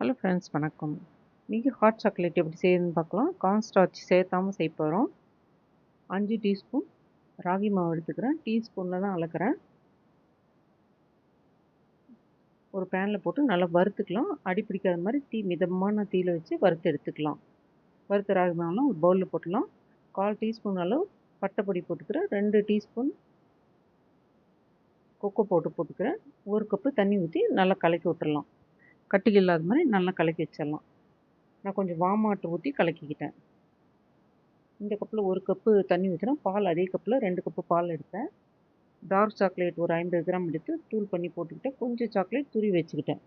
Hello friends வணக்கம். இன்றைக்கி hot chocolate எப்படி செய்யுதுன்னு பார்க்கலாம். கார்ன் ஸ்டார்ச் சேர்த்தாமல் செய்ய போகிறோம் அஞ்சு டீஸ்பூன் ராகி மாவு எடுத்துக்கிறேன். டீஸ்பூனில் தான் அளக்கிறேன். ஒரு பேனில் போட்டு நல்லா வறுத்துக்கலாம். அடி பிடிக்காத மாதிரி தீ மிதமான தீயில் வச்சு வறுத்து எடுத்துக்கலாம். வறுத்த ராகி மாவுலாம் ஒரு பவுலில் போட்டுக்கலாம். கால் டீஸ்பூன் அளவு பட்டைப்பொடி போட்டுக்கிறேன். ரெண்டு டீஸ்பூன் கொக்கோ பவுடர் போட்டுக்கிறேன். ஒரு கப்பு தண்ணி ஊற்றி நல்லா கலக்கி விட்டுடலாம் கட்டிகள் இல்லாத மாதிரி நல்லா கலக்கி வச்சிடலாம். நான் கொஞ்சம் வாம் ஊற்றி கலக்கிக்கிட்டேன். இந்த கப்பில் ஒரு கப்பு தண்ணி ஊற்றினா பால் அதே கப்பில் ரெண்டு கப்பு பால் எடுத்தேன். டார்க் சாக்லேட் ஒரு ஐம்பது கிராம் எடுத்து தூள் பண்ணி போட்டுக்கிட்டேன். கொஞ்சம் சாக்லேட் துரி வச்சுக்கிட்டேன்.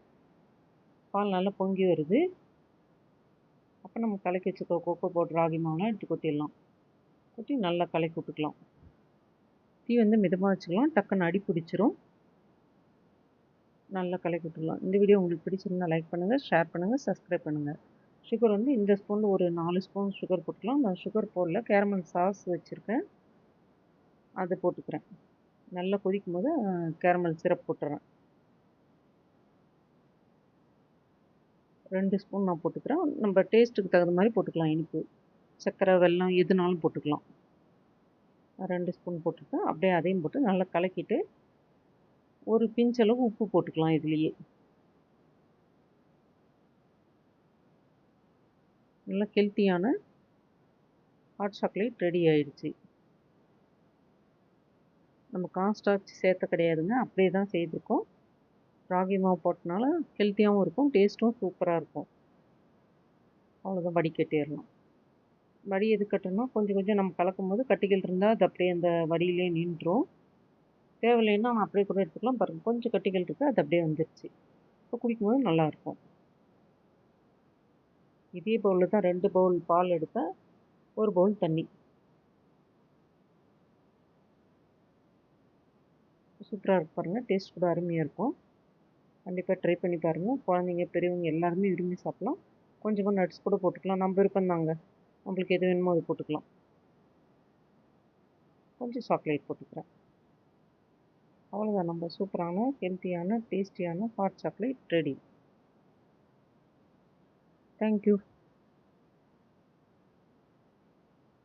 பால் நல்லா பொங்கி வருது. அப்போ நம்ம கலக்கி வச்சுக்கோ கொக்கோ பவுடர் ராகி மாவுலாம் எடுத்து கொட்டிடலாம். கொட்டி நல்லா கலக்கி விட்டுக்கலாம். தீ வந்து மிதமாக வச்சுக்கலாம். டக்குன்னு அடி பிடிச்சிரும் நல்லா கலக்கி விட்டுடலாம் இந்த வீடியோ உங்களுக்கு பிடிச்சிருந்தால் லைக் பண்ணுங்கள் ஷேர் பண்ணுங்கள் சப்ஸ்கிரைப் பண்ணுங்கள் சுகர் வந்து இந்த ஸ்பூன் ஒரு நாலு ஸ்பூன் சுகர் போட்டுக்கலாம். நான் சுகர் போடல கேரமல் சாஸ் வச்சுருக்கேன். அதை போட்டுக்கிறேன். நல்லா கொதிக்கும் போது கேரமல் சிரப் போட்டுறேன். ரெண்டு ஸ்பூன் நான் போட்டுக்கிறேன். நம்ம டேஸ்ட்டுக்கு தகுந்த மாதிரி போட்டுக்கலாம் இனிப்பு. சர்க்கரை வெல்லம் எதுனாலும் போட்டுக்கலாம். ரெண்டு ஸ்பூன் போட்டுருக்கேன் அப்படியே அதையும் போட்டு நல்லா கலக்கிட்டு ஒரு பிஞ்சளவு உப்பு போட்டுக்கலாம் இதுலேயே. நல்லா ஹெல்த்தியான ஹாட் சாக்லேட் ரெடி ஆயிடுச்சு. நம்ம கான்ஸ்டார்ச் சேர்த்த கிடையாதுங்க. அப்படியே தான் செய்திருக்கோம் ராகி மாவு போட்டனால ஹெல்த்தியாகவும் இருக்கும் டேஸ்ட்டும் சூப்பராக இருக்கும். அவ்வளோதான் வடிகட்டிடலாம் வடி எது கட்டணும் கொஞ்சம் கொஞ்சம் நம்ம கலக்கும் போது கட்டிகள் இருந்தால் அது அப்படியே அந்த வடியிலே நின்றுடும் தேவையில்லைன்னா நான் அப்படியே கூட எடுத்துக்கலாம். பாருங்கள் கொஞ்சம் கட்டிகள் இருக்குது அது அப்படியே வந்துருச்சு. இப்போ குடிக்கும்போது நல்லாயிருக்கும் இதே பவுலில் தான் ரெண்டு பவுல் பால் எடுத்தேன் ஒரு பவுல் தண்ணி. சூப்பராக இருக்கு பாருங்கள் டேஸ்ட் கூட அருமையாக இருக்கும். கண்டிப்பாக ட்ரை பண்ணி பாருங்கள் குழந்தைங்க பெரியவங்க எல்லாருமே விரும்பி சாப்பிட்லாம். கொஞ்சமாக நட்ஸ் கூட போட்டுக்கலாம். நம்ம விருப்பம் தாங்க. நம்மளுக்கு எது வேணுமோ அது போட்டுக்கலாம். கொஞ்சம் சாக்லேட் போட்டுக்கிறேன். அவ்வளோதான் நம்ம சூப்பரான ஹெல்த்தியான டேஸ்டியான ஹாட் சாக்லேட் ரெடி. தேங்க்யூ